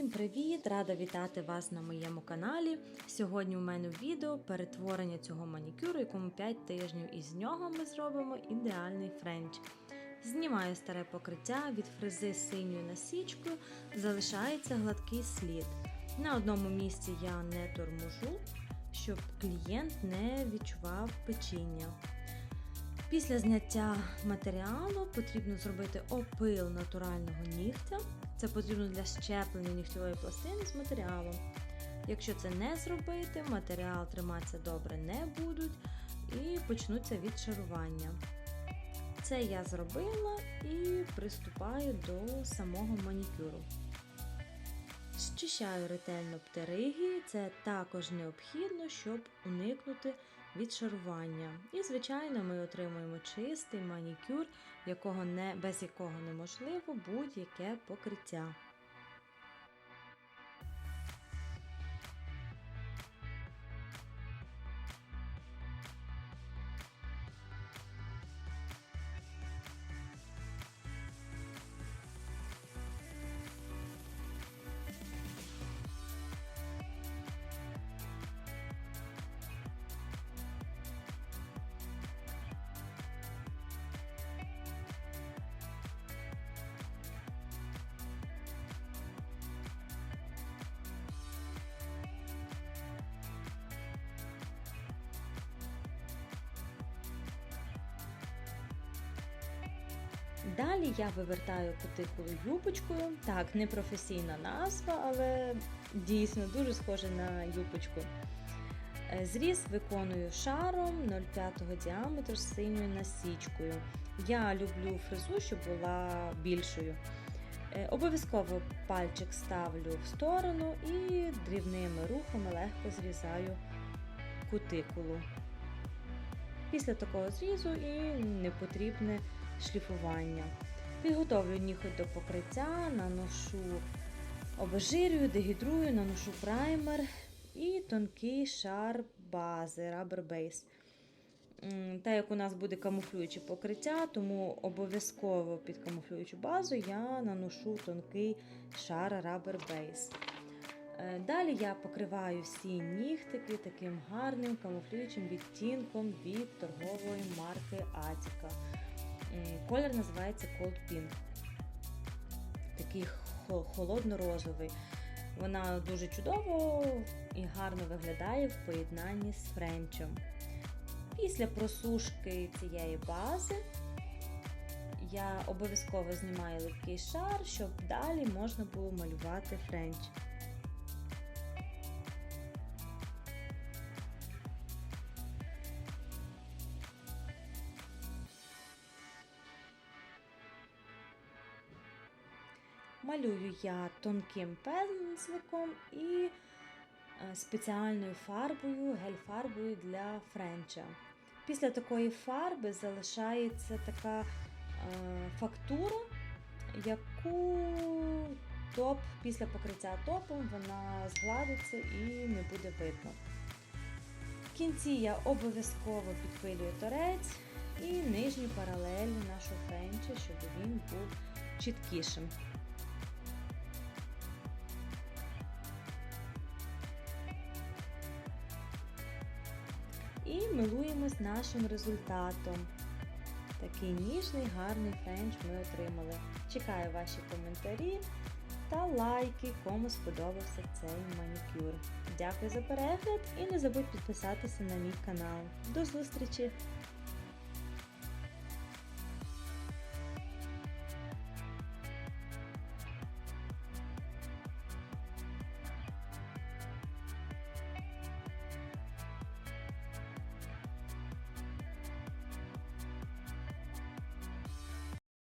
Всім привіт! Рада вітати вас на моєму каналі. Сьогодні у мене відео перетворення цього манікюру, якому 5 тижнів, і з нього ми зробимо ідеальний френч. Знімаю старе покриття від фрези синьою насічкою, залишається гладкий слід. На одному місці я не торможу, щоб клієнт не відчував печіння. Після зняття матеріалу потрібно зробити опил натурального нігтя. Це потрібно для щеплення нігтєвої пластини з матеріалом. Якщо це не зробити, матеріал триматися добре не будуть і почнуться відшарування. Це я зробила і приступаю до самого манікюру. Щищаю ретельно птериги, це також необхідно, щоб уникнути відшарування. І, звичайно, ми отримуємо чистий манікюр, якого не, без якого неможливо будь-яке покриття. Далі я вивертаю кутикулу юбочкою. Так, не професійна назва, але дійсно дуже схоже на юбочку. Е, Зріз виконую шаром 0,5 діаметру з синьою насічкою. Я люблю фрезу, щоб була більшою. Е, Обов'язково пальчик ставлю в сторону і дрібними рухами легко зрізаю кутикулу. Після такого зрізу і непотрібне шліфування. Підготовлю ніготь до покриття, наношу обезжирюю, дегідрую, наношу праймер і тонкий шар бази Rubber Base. М, Та як у нас буде камуфлююче покриття, тому обов'язково під камуфлюючу базу я наношу тонкий шар Rubber Base. Е, Далі я покриваю всі нігтики таким гарним камуфлюючим відтінком від торгової марки Атіка. Колір називається Cold Pink. Такий холодно-розовий. Вона дуже чудово і гарно виглядає в поєднанні з френчем. Після просушки цієї бази я обов'язково знімаю липкий шар, щоб далі можна було малювати френч. Малюю я тонким пензликом і е, спеціальною фарбою, гель-фарбою для френча. Після такої фарби залишається така е, фактура, яку топ після покриття топом вона згладиться і не буде видно. В кінці я обов'язково підпилюю торець і нижню паралель нашого френча, щоб він був чіткішим. І милуємось нашим результатом. Такий ніжний, гарний френч ми отримали. Чекаю ваші коментарі та лайки, кому сподобався цей манікюр. Дякую за перегляд і не забудь підписатися на мій канал. До зустрічі!